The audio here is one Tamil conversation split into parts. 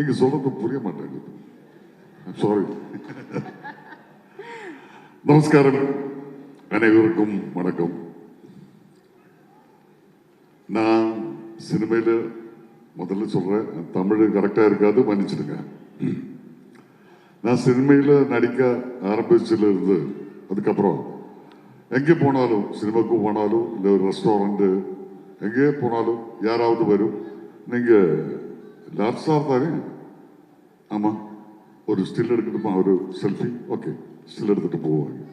நீங்க சொல்றது புரிய மாட்டேங்குது. சாரி நமஸ்காரம். அனைவருக்கும் வணக்கம். நான் சினிமையில் முதல்ல சொல்றேன். தமிழ் கரெக்டா இருக்காது மன்னிச்சிடுங்க. நான் சினிமையில் நடிக்க ஆரம்பிச்சதுல இருந்து அதுக்கப்புறம் எங்கே போனாலும் சினிமாக்கு போனாலும் இல்லை ஒரு ரெஸ்டாரண்ட்டு எங்கே போனாலும் யாராவது வரும் நீங்கள் லாட் சார் தானே ஆமாம் ஒரு ஸ்டில் எடுக்கட்டுமா? ஒரு செல்ஃபி ஓகே ஸ்டில் எடுத்துகிட்டு போவாங்க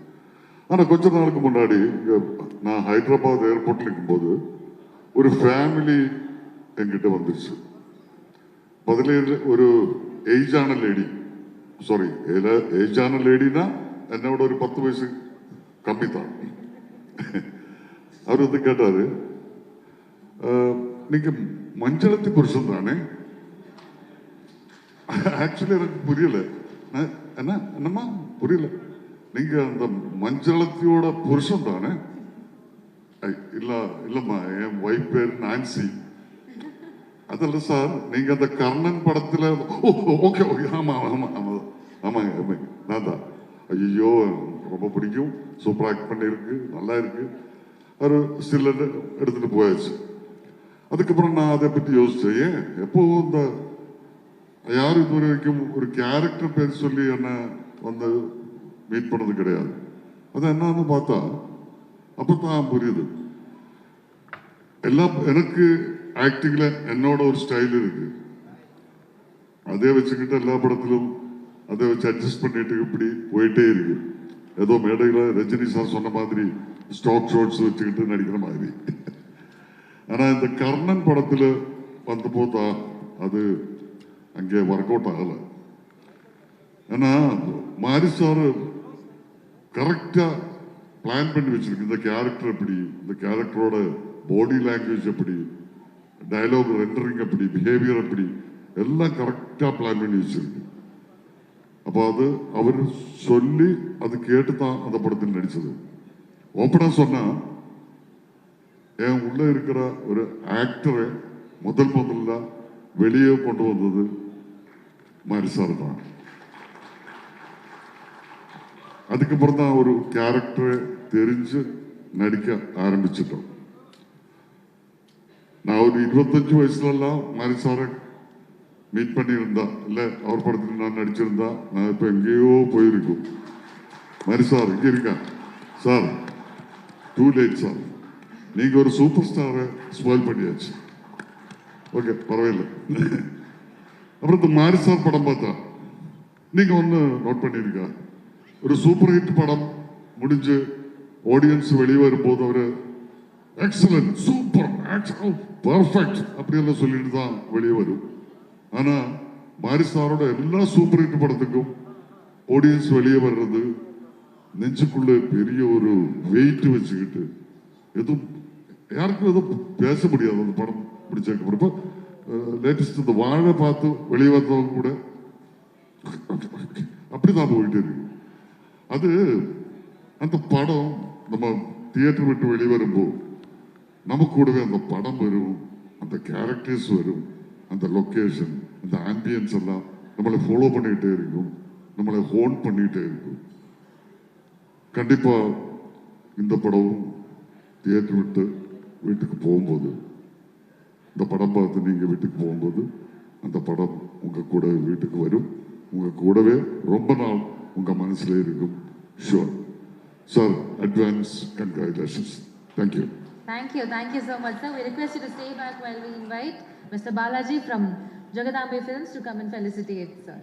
ஆனால் கொஞ்ச நாளுக்கு முன்னாடி இங்கே நான் ஹைதராபாத் ஏர்போர்ட்டில் இருக்கும்போது ஒரு ஃபேமிலி என்கிட்ட வந்துருச்சு. பதினேழு ஒரு ஏஜான லேடி சாரி ஏஜான லேடினா என்னோட ஒரு பத்து வயசு கம்மி தான் அவர் வந்து கேட்டார் நீங்கள் மஞ்சளத்தி புருஷன் தானே? ஆக்சுவலி எனக்கு புரியல. என்ன? என்னம்மா? புரியல. நீங்க அந்த மஞ்சளத்தியோட புருஷன் தானே? ஐ, இல்ல இல்லம்மா. என் ஒய்ஃப் பேர் நான்சி அதல்ல சார் நீங்க அந்த கர்ணன் படத்துல ஓகே ஓகே. ஆமா ஆமா ஆமா. ஆமாங்க ஆமாங்க நான் தான். ஐயோ ரொம்ப பிடிக்கும். சூப்பராக ஆக்ட் பண்ணியிருக்கு. நல்லா இருக்கு. ஒரு ஸ்டில் எடுத்துட்டு போயாச்சு. அதுக்கப்புறம் நான் அதை பற்றி யோசிச்சேன். எப்போ இந்த யாரும் இப்போ வரைக்கும் ஒரு கேரக்டர் பேர் சொல்லி என்ன வந்து மீட் பண்ணது கிடையாது. அது என்னன்னு பார்த்தா அப்பதான் புரியுது. எல்லாம் எனக்கு ஆக்டிங்ல என்னோட ஒரு ஸ்டைல் இருக்கு. அதே வச்சுக்கிட்டு எல்லா படத்திலும் அதை வச்சு அட்ஜஸ்ட் பண்ணிட்டு இப்படி போயிட்டே இருக்கு. ஏதோ மேடையில ரஜினி சார் சொன்ன மாதிரி ஸ்டாக் ஷாட்ஸ் வச்சுக்கிட்டு நடிக்கிற மாதிரி. ஆனா இந்த கர்ணன் படத்துல வந்து போதா அது அங்கே ஒர்க் அவுட் ஆகல. ஏன்னா மாரி சார் கரெக்டா பிளான் பண்ணி வச்சிருக்கு இந்த கேரக்டர் எப்படி இந்த கேரக்டரோட பாடி லாங்குவேஜ் எப்படி டைலாக் ரெண்டரிங் எப்படி பிஹேவியர் எப்படி எல்லாம் கரெக்டாக பிளான் பண்ணி வச்சிருக்கு. அப்போ அது அவர் சொல்லி அது கேட்டு தான் அந்த படத்தில் நடித்தது ஓப்பனாக சொன்னா என் உள்ளே இருக்கிற ஒரு ஆக்டரை முதல் முதல்ல வெளியே கொண்டு வந்தது மாதிரி தான் அதுக்கப்புறம் தான் ஒரு கேரக்டரை தெரிஞ்சு நடிக்க ஆரம்பிச்சிட்டோம். நான் ஒரு இருபத்தஞ்சு வயசுலலாம் மாதிரி சாரை மீட் பண்ணியிருந்தா இல்லை அவர் படத்தில் நான் நடிச்சிருந்தா நான் இப்போ எங்கேயோ போயிருக்கோம். மாதிரி சார் இங்கே இருக்கா? Sir too late sir. நீங்கள் ஒரு சூப்பர் ஸ்டாரை ஸ்பாயில் பண்ணியாச்சு. ஓகே பரவாயில்ல. அப்புறம் இந்த மாரி சார் படம் பார்த்தா. நீங்க ஒன்று நோட் பண்ணிருக்கா ஒரு சூப்பர் ஹிட் படம் முடிஞ்சு ஆடியன்ஸ் வெளியே வரும்போது அவர் எக்ஸலன்ட் சூப்பர் பர்ஃபெக்ட் அப்படியெல்லாம் சொல்லிட்டு தான் வெளியே வரும். ஆனால் மாரி சாரோட எல்லா சூப்பர் ஹிட் படத்துக்கும் ஆடியன்ஸ் வெளியே வர்றது நெஞ்சுக்குள்ள பெரிய ஒரு வெயிட் வச்சுக்கிட்டு எதுவும் யாருக்கும் எதுவும் பேச முடியாது அந்த படம் பிடிச்சதுக்கப்புறம் லேட்டஸ்ட் இந்த வாழை பார்த்து வெளியே வந்தவங்க கூட அப்படிதான் போயிட்டு இருக்கு அது அந்த படம் நம்ம தியேட்டர் விட்டு வெளியே வரும்போது கூடவே அந்த படம் வரும் அந்த கேரக்டர்ஸ் வரும் அந்த லொக்கேஷன் அந்த ஆம்பியன்ஸ் எல்லாம் நம்மளை ஃபாலோ பண்ணிக்கிட்டே இருக்கும் நம்மளை ஹோன் பண்ணிக்கிட்டே இருக்கும் கண்டிப்பாக இந்த படம் தியேட்டர் விட்டு வீட்டுக்கு போகும்போது இந்த படம் பார்த்து நீங்கள் வீட்டுக்கு போகும்போது அந்த படம் உங்கள் கூட வீட்டுக்கு வரும் உங்கள் கூடவே ரொம்ப நாள் உங்கள் மனசில் இருக்கும் sure sir advance congratulations thank you Thank you, thank you so much, sir. We request you to stay back while we invite Mr. Balaji from Jagadambe Films to come and felicitate, sir.